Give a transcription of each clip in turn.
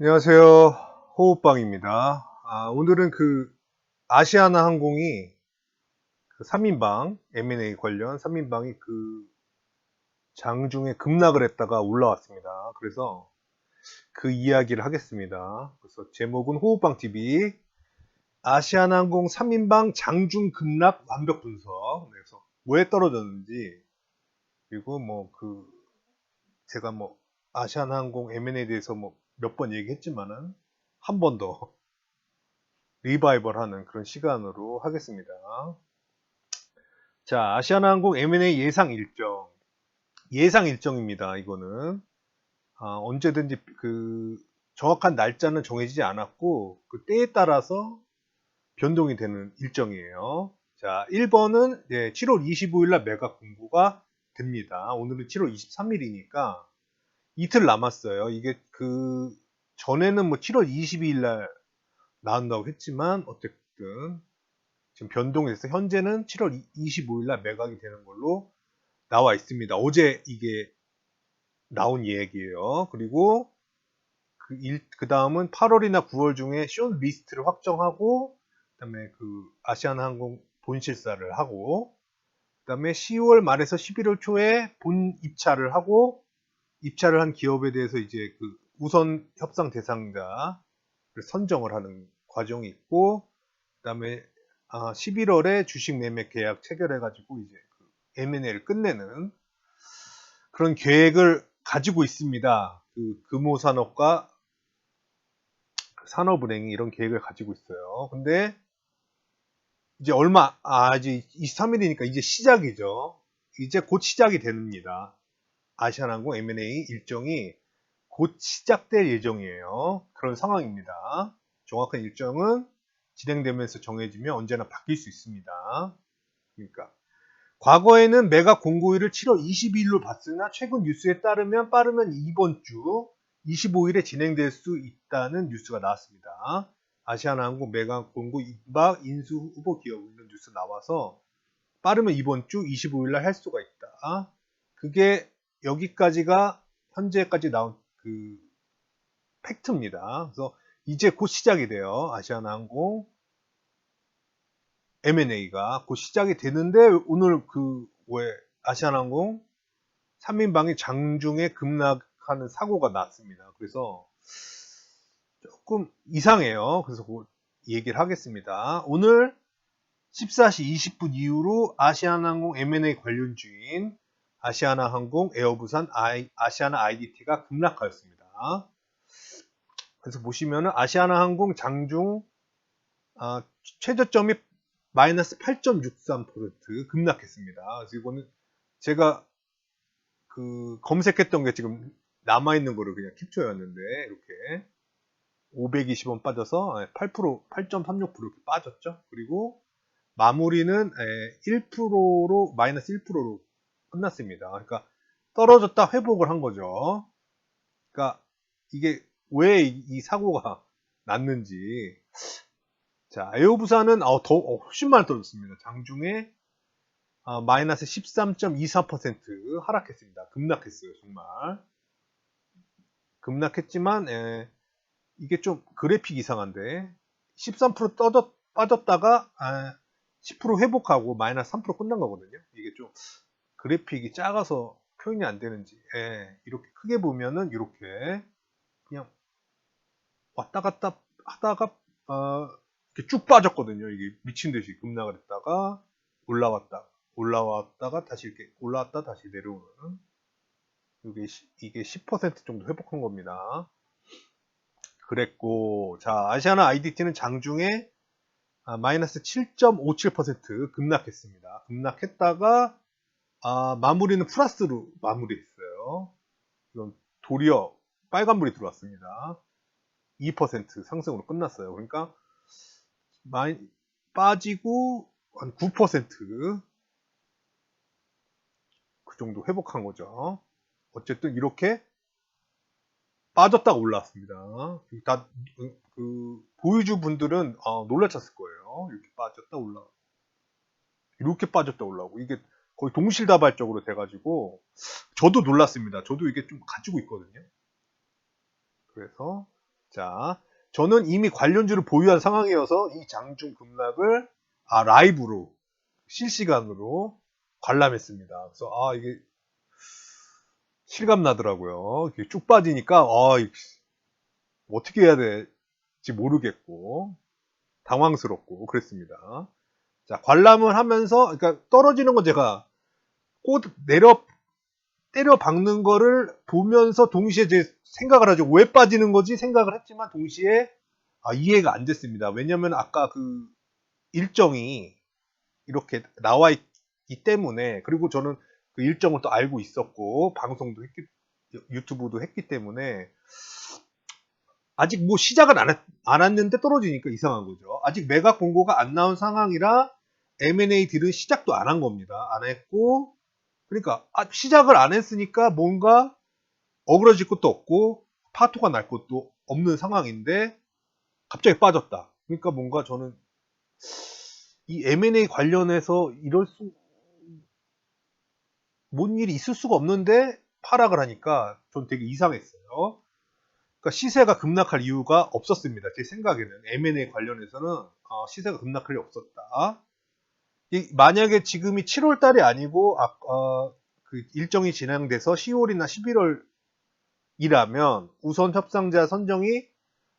안녕하세요. 호흡방입니다. 아, 오늘은 그 아시아나 항공이 그 3인방, M&A 관련 3인방이 그 장중에 급락을 했다가 올라왔습니다. 그래서 그 이야기를 하겠습니다. 그래서 제목은 호흡방TV 아시아나 항공 3인방 장중 급락 완벽 분석. 그래서 왜 떨어졌는지 그리고 뭐 그 제가 뭐 아시아나 항공 M&A에 대해서 뭐 몇 번 얘기했지만은 한 번 더 리바이벌 하는 그런 시간으로 하겠습니다. 자, 아시아나항공 M&A 예상 일정. 예상 일정입니다. 이거는 아, 언제든지 그 정확한 날짜는 정해지지 않았고 그 때에 따라서 변동이 되는 일정이에요. 자, 1번은 7월 25일 날 매각 공고가 됩니다. 오늘은 7월 23일이니까 이틀 남았어요. 이게 그 전에는 뭐 7월 22일 날 나온다고 했지만 어쨌든 지금 변동이 돼서 현재는 7월 25일 날 매각이 되는 걸로 나와 있습니다. 어제 이게 나온 얘기예요. 그리고 그, 일, 그 다음은 8월이나 9월 중에 쇼 리스트를 확정하고 그다음에 그 아시아나항공 본실사를 하고 그다음에 10월 말에서 11월 초에 본 입찰을 하고 입찰을 한 기업에 대해서 이제 그 우선 협상 대상자를 선정을 하는 과정이 있고, 그 다음에 아, 11월에 주식 매매 계약 체결해 가지고 이제 그 M&A를 끝내는 그런 계획을 가지고 있습니다. 그 금호산업과 산업은행이 이런 계획을 가지고 있어요. 근데 이제 얼마, 아, 이제 23일이니까 이제 시작이죠. 이제 곧 시작이 됩니다. 아시아나항공 M&A 일정이 곧 시작될 예정이에요. 그런 상황입니다. 정확한 일정은 진행되면서 정해지면 언제나 바뀔 수 있습니다. 그러니까 과거에는 매각 공고일을 7월 22일로 봤으나 최근 뉴스에 따르면 빠르면 이번 주 25일에 진행될 수 있다는 뉴스가 나왔습니다. 아시아나항공 매각 공고 입박 인수 후보 기업 이런 뉴스 나와서 빠르면 이번 주 25일 날 할 수가 있다. 그게 여기까지가 현재까지 나온 그 팩트입니다. 그래서 이제 곧 시작이 돼요. 아시아나항공 M&A가 곧 시작이 되는데 오늘 그 왜 아시아나항공 3인방이 장중에 급락하는 사고가 났습니다. 그래서 조금 이상해요. 그래서 그 얘기를 하겠습니다. 오늘 14시 20분 이후로 아시아나항공 M&A 관련 주인 아시아나항공, 에어부산, 아이, 아시아나 IDT가 급락하였습니다. 그래서 보시면은 아시아나항공 장중 아, 최저점이 마이너스 8.63% 급락했습니다. 그래서 이거는 제가 그 검색했던 게 지금 남아 있는 거를 그냥 캡처였는데 이렇게 520원 빠져서 8% 8.36% 이렇게 빠졌죠. 그리고 마무리는 1%로 마이너스 1%로 끝났습니다. 그러니까 떨어졌다 회복을 한 거죠. 그러니까 이게 왜 이 사고가 났는지. 자, 에어부산은 어, 더 어, 훨씬 많이 떨어졌습니다. 장중에 어, 마이너스 13.24% 하락했습니다. 급락했어요, 정말. 급락했지만 에, 이게 좀 그래픽 이상한데 13% 떠졌, 빠졌다가 아, 10% 회복하고 마이너스 3% 끝난 거거든요. 이게 좀 그래픽이 작아서 표현이 안 되는지 예, 이렇게 크게 보면은 이렇게 그냥 왔다 갔다 하다가 어, 이렇게 쭉 빠졌거든요. 이게 미친 듯이 급락을 했다가 올라왔다 올라왔다가 다시 이렇게 올라왔다 다시 내려오는 이게 이게 10% 정도 회복한 겁니다. 그랬고 자 아시아나 IDT는 장중에 아, 마이너스 7.57% 급락했습니다. 급락했다가 아, 마무리는 플러스로 마무리했어요. 이건 도리어 빨간불이 들어왔습니다. 2% 상승으로 끝났어요. 그러니까 많이 빠지고 한 9%그 정도 회복한 거죠. 어쨌든 이렇게 빠졌다가 올라왔습니다. 다, 그, 보유주 분들은 어, 놀라셨을 거예요. 이렇게 빠졌다 올라. 이렇게 빠졌다 올라오고. 이게 거의 동실다발적으로 돼가지고 저도 놀랐습니다. 저도 이게 좀 가지고 있거든요. 그래서 자, 저는 이미 관련주를 보유한 상황이어서 이 장중 급락을 아, 라이브로 실시간으로 관람했습니다. 그래서 아 이게 실감 나더라고요. 쭉 빠지니까 아 어떻게 해야 될지 모르겠고 당황스럽고 그랬습니다. 자 관람을 하면서 그러니까 떨어지는 건 제가 꼭 내려 때려 박는 거를 보면서 동시에 제 생각을 하죠. 왜 빠지는 거지 생각을 했지만 동시에 아, 이해가 안 됐습니다. 왜냐면 아까 그 일정이 이렇게 나와 있기 때문에 그리고 저는 그 일정을 또 알고 있었고 방송도 했기 유튜브도 했기 때문에 아직 뭐 시작을 안, 했, 안 했는데 떨어지니까 이상한 거죠. 아직 매각 공고가 안 나온 상황이라 M&A 딜은 시작도 안 한 겁니다. 안 했고 그러니까 아, 시작을 안 했으니까 뭔가 어그러질 것도 없고 파토가 날 것도 없는 상황인데 갑자기 빠졌다. 그러니까 뭔가 저는 이 M&A 관련해서 이럴 수, 뭔 일이 있을 수가 없는데 파락을 하니까 전 되게 이상했어요. 그러니까 시세가 급락할 이유가 없었습니다. 제 생각에는 M&A 관련해서는 어, 시세가 급락할 리 없었다. 이, 만약에 지금이 7월 달이 아니고 아, 어, 그 일정이 진행돼서 10월이나 11월이라면 우선 협상자 선정이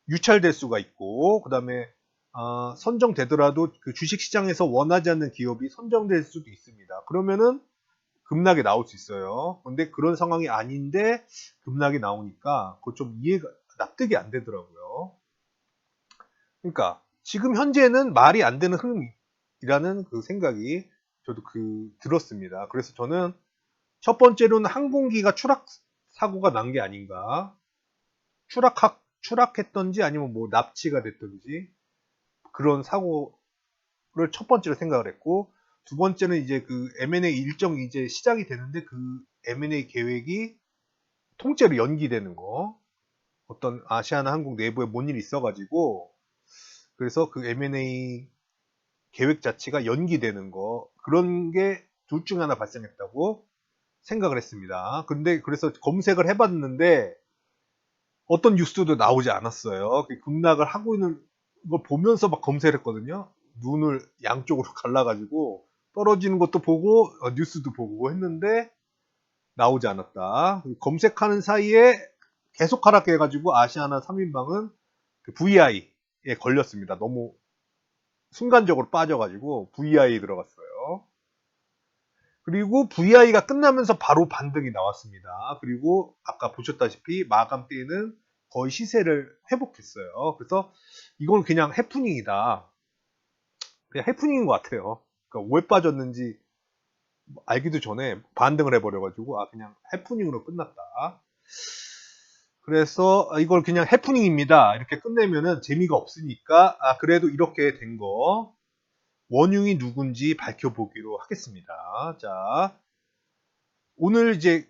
유찰될 수가 있고 그 다음에 어, 선정되더라도 그 주식시장에서 원하지 않는 기업이 선정될 수도 있습니다. 그러면은 급락이 나올 수 있어요. 근데 그런 상황이 아닌데 급락이 나오니까 그거 좀 이해가 납득이 안 되더라고요. 그러니까 지금 현재는 말이 안 되는 흐름이 라는 그 생각이 저도 그 들었습니다. 그래서 저는 첫 번째로는 항공기가 추락 사고가 난 게 아닌가. 추락 추락했던지 아니면 뭐 납치가 됐던지 그런 사고를 첫 번째로 생각을 했고 두 번째는 이제 그 M&A 일정이 이제 시작이 되는데 그 M&A 계획이 통째로 연기되는 거. 어떤 아시아나 항공 내부에 뭔 일이 있어가지고 그래서 그 M&A 계획 자체가 연기되는 거 그런 게 둘 중 하나 발생했다고 생각을 했습니다. 근데 그래서 검색을 해봤는데 어떤 뉴스도 나오지 않았어요. 급락을 하고 있는 걸 보면서 막 검색을 했거든요. 눈을 양쪽으로 갈라가지고 떨어지는 것도 보고 어, 뉴스도 보고 했는데 나오지 않았다. 검색하는 사이에 계속 하락해가지고 아시아나 3인방은 그 VI에 걸렸습니다. 너무 순간적으로 빠져가지고 VI에 들어갔어요. 그리고 VI가 끝나면서 바로 반등이 나왔습니다. 그리고 아까 보셨다시피 마감 때는 거의 시세를 회복했어요. 그래서 이건 그냥 해프닝이다. 그냥 해프닝인 것 같아요. 그러니까 왜 빠졌는지 알기도 전에 반등을 해버려가지고 아 그냥 해프닝으로 끝났다. 그래서 이걸 그냥 해프닝입니다. 이렇게 끝내면은 재미가 없으니까 아 그래도 이렇게 된 거 원흉이 누군지 밝혀보기로 하겠습니다. 자 오늘 이제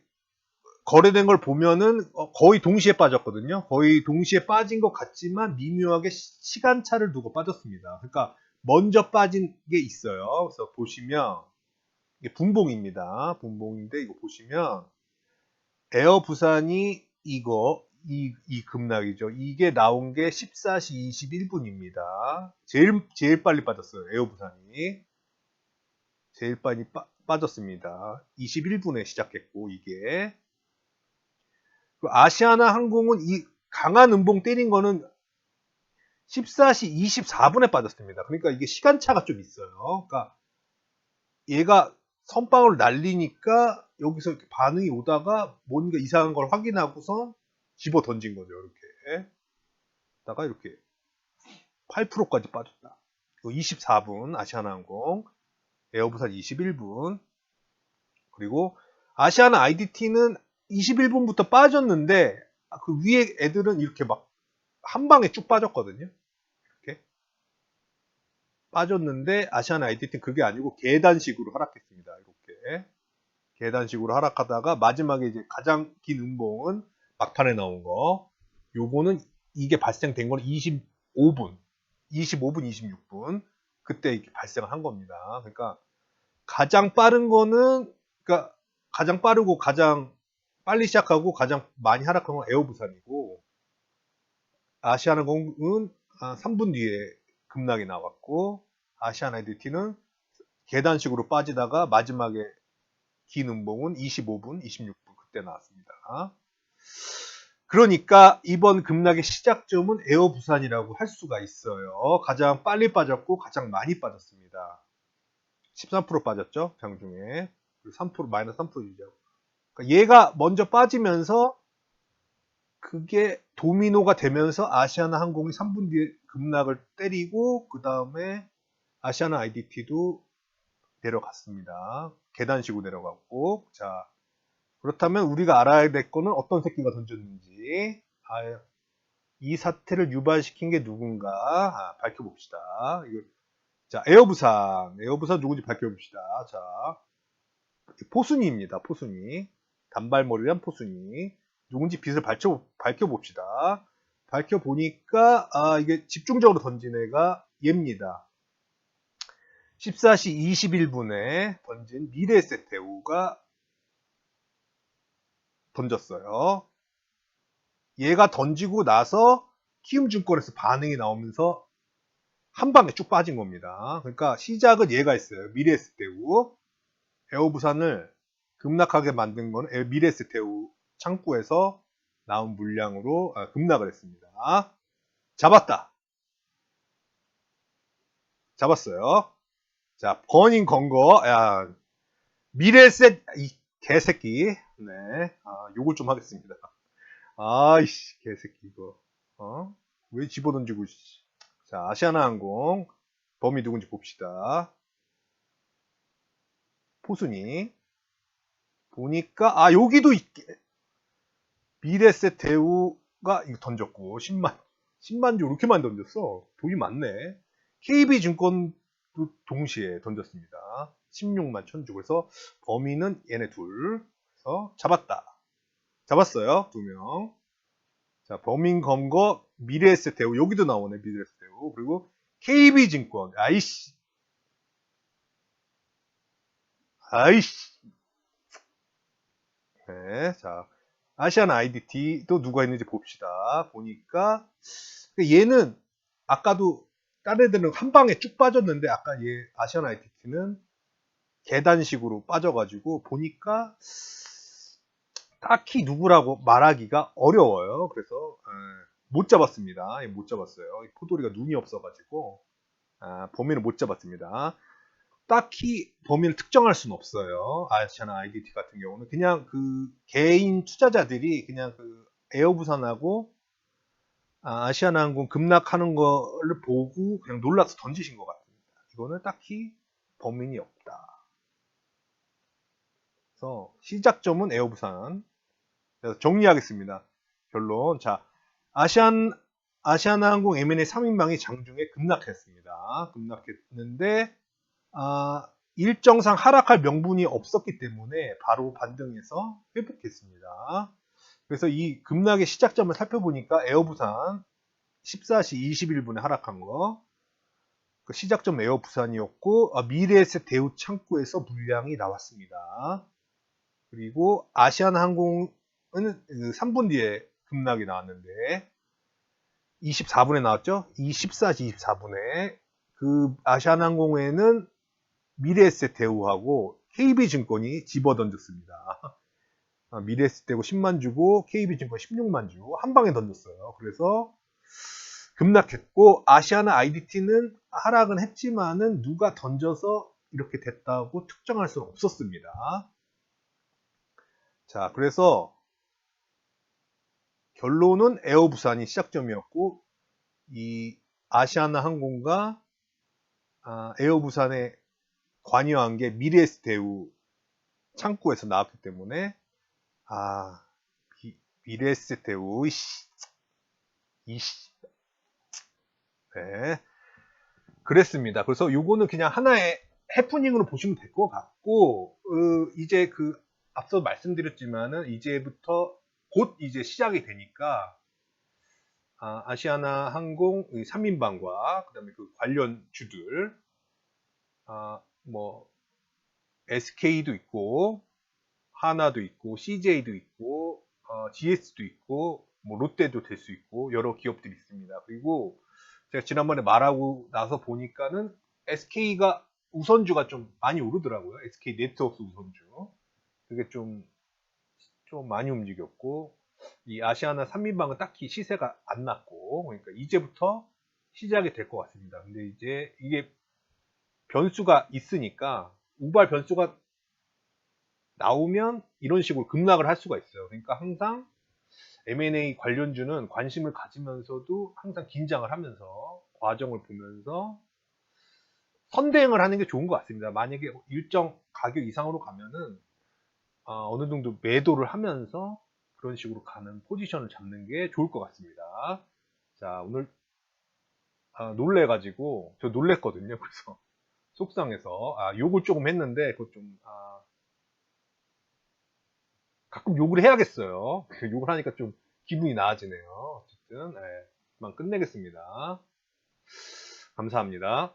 거래된 걸 보면은 어, 거의 동시에 빠졌거든요. 거의 동시에 빠진 것 같지만 미묘하게 시간차를 두고 빠졌습니다. 그러니까 먼저 빠진 게 있어요. 그래서 보시면 이게 분봉입니다. 분봉인데 이거 보시면 에어 부산이 이거 이, 이 급락이죠. 이게 나온 게 14시 21분입니다. 제일 제일 빨리 빠졌어요. 에어 부산이 제일 빨리 빠, 빠졌습니다. 21분에 시작했고 이게 그 아시아나 항공은 이 강한 음봉 때린 거는 14시 24분에 빠졌습니다. 그러니까 이게 시간차가 좀 있어요. 그러니까 얘가 선빵을 날리니까 여기서 이렇게 반응이 오다가 뭔가 이상한 걸 확인하고서 집어 던진 거죠. 이렇게. 다가 이렇게 8%까지 빠졌다. 24분 아시아나항공, 에어부산 21분, 그리고 아시아나 IDT는 21분부터 빠졌는데 그 위에 애들은 이렇게 막 한 방에 쭉 빠졌거든요. 빠졌는데 아시안 아이디티는 그게 아니고 계단식으로 하락했습니다. 이렇게 계단식으로 하락하다가 마지막에 이제 가장 긴 음봉은 막판에 나온 거. 요거는 이게 발생된 건 25분, 25분, 26분 그때 발생을 한 겁니다. 그러니까 가장 빠른 거는 그러니까 가장 빠르고 가장 빨리 시작하고 가장 많이 하락한 건 에어부산이고 아시아나공은 3분 뒤에 급락이 나왔고 아시안 아이디티는 계단식으로 빠지다가 마지막에 긴 음봉은 25분, 26분 그때 나왔습니다. 그러니까 이번 급락의 시작점은 에어 부산이라고 할 수가 있어요. 가장 빨리 빠졌고 가장 많이 빠졌습니다. 13% 빠졌죠. 장중에. 3% 마이너스 3% 유지하고. 그러니까 얘가 먼저 빠지면서 그게 도미노가 되면서 아시아나 항공이 3분 뒤에 급락을 때리고 그 다음에 아시아나 IDT도 내려갔습니다. 계단식으로 내려갔고 자 그렇다면 우리가 알아야 될 거는 어떤 새끼가 던졌는지 아, 이 사태를 유발시킨 게 누군가 아, 밝혀봅시다. 이거, 자 에어부산 에어부산 누군지 밝혀봅시다. 자 포순이입니다. 포순이 단발머리란 포순이 누군지 빛을 밝혀, 밝혀봅시다. 밝혀보니까, 아, 이게 집중적으로 던진 애가 얘입니다. 14시 21분에 던진 미래세테우가 던졌어요. 얘가 던지고 나서 키움증권에서 반응이 나오면서 한 방에 쭉 빠진 겁니다. 그러니까 시작은 얘가 있어요. 미래세테우. 에어부산을 급락하게 만든 건 미래세테우 창구에서 나온 물량으로 아, 급락을 했습니다. 잡았다. 잡았어요. 자, 버닝 건거, 야, 미래셋, 이 개새끼. 네, 아, 요걸 좀 하겠습니다. 아이씨, 개새끼, 이거. 어? 왜 집어던지고, 자, 아시아나 항공. 범위 누군지 봅시다. 포순이. 보니까, 아, 여기도 있게, 미래세 대우가 이거 던졌고 10만 10만 주 이렇게 많이 던졌어. 돈이 많네. KB증권도 동시에 던졌습니다. 16만 천주. 그래서 범인은 얘네 둘. 그래서 잡았다. 잡았어요. 두 명. 자, 범인 검거 미래에셋 대우. 여기도 나오네. 미래에셋 대우. 그리고 KB증권. 아이씨. 아이씨. 네. 자, 아시안 IDT도 누가 있는지 봅시다. 보니까 얘는 아까도 다른 애들은 한 방에 쭉 빠졌는데 아까 얘 아시안 IDT는 계단식으로 빠져가지고 보니까 딱히 누구라고 말하기가 어려워요. 그래서 못 잡았습니다. 못 잡았어요. 포도리가 눈이 없어가지고 아, 범인을 못 잡았습니다. 딱히 범위를 특정할 수는 없어요. 아시아나 IDT 같은 경우는 그냥 그 개인 투자자들이 그냥 그 에어부산하고 아, 시아나 항공 급락하는 거를 보고 그냥 놀라서 던지신 것 같습니다. 이거는 딱히 범인이 없다. 그래서 시작점은 에어부산. 그래서 정리하겠습니다. 결론. 자, 아시안 아시아나 항공 M&A 3인방이 장중에 급락했습니다. 급락했는데 아, 일정상 하락할 명분이 없었기 때문에 바로 반등해서 회복했습니다. 그래서 이 급락의 시작점을 살펴보니까 에어부산 14시 21분에 하락한 거, 그 시작점 에어부산이었고 아, 미래에셋 대우 창구에서 물량이 나왔습니다. 그리고 아시아나항공은 3분 그 뒤에 급락이 나왔는데 24분에 나왔죠? 24시 24분에 그 아시아나항공에는 미래에셋 대우하고 KB증권이 집어던졌습니다. 아, 미래에셋 대우 10만 주고 KB증권 16만 주 한 방에 던졌어요. 그래서 급락했고 아시아나 IDT는 하락은 했지만은 누가 던져서 이렇게 됐다고 특정할 수는 없었습니다. 자, 그래서 결론은 에어 부산이 시작점이었고 이 아시아나 항공과 아, 에어 부산의 관여한 게 미래스 대우 창구에서 나왔기 때문에 아 미래스 대우 이씨 이씨 네 그랬습니다. 그래서 요거는 그냥 하나의 해프닝으로 보시면 될 것 같고 어, 이제 그 앞서 말씀드렸지만은 이제부터 곧 이제 시작이 되니까 아, 시아나 항공 3인방과 그다음에 그 관련 주들 아, 뭐 SK도 있고 하나도 있고 CJ도 있고 어, GS도 있고 뭐 롯데도 될 수 있고 여러 기업들이 있습니다. 그리고 제가 지난번에 말하고 나서 보니까는 SK가 우선주가 좀 많이 오르더라고요. SK 네트워크 우선주. 그게 좀, 좀 많이 움직였고, 이 아시아나 삼민방은 딱히 시세가 안 났고, 그러니까 이제부터 시작이 될 것 같습니다. 근데 이제 이게 변수가 있으니까, 우발 변수가 나오면 이런 식으로 급락을 할 수가 있어요. 그러니까 항상 M&A 관련주는 관심을 가지면서도 항상 긴장을 하면서 과정을 보면서 선대응을 하는 게 좋은 것 같습니다. 만약에 일정 가격 이상으로 가면은 어, 느 정도 매도를 하면서 그런 식으로 가는 포지션을 잡는 게 좋을 것 같습니다. 자 오늘 아, 놀래가지고 저 놀랬거든요. 그래서 속상해서 아, 욕을 조금 했는데 그것 좀 아, 가끔 욕을 해야겠어요. 욕을 하니까 좀 기분이 나아지네요. 어쨌든 네, 그만 끝내겠습니다. 감사합니다.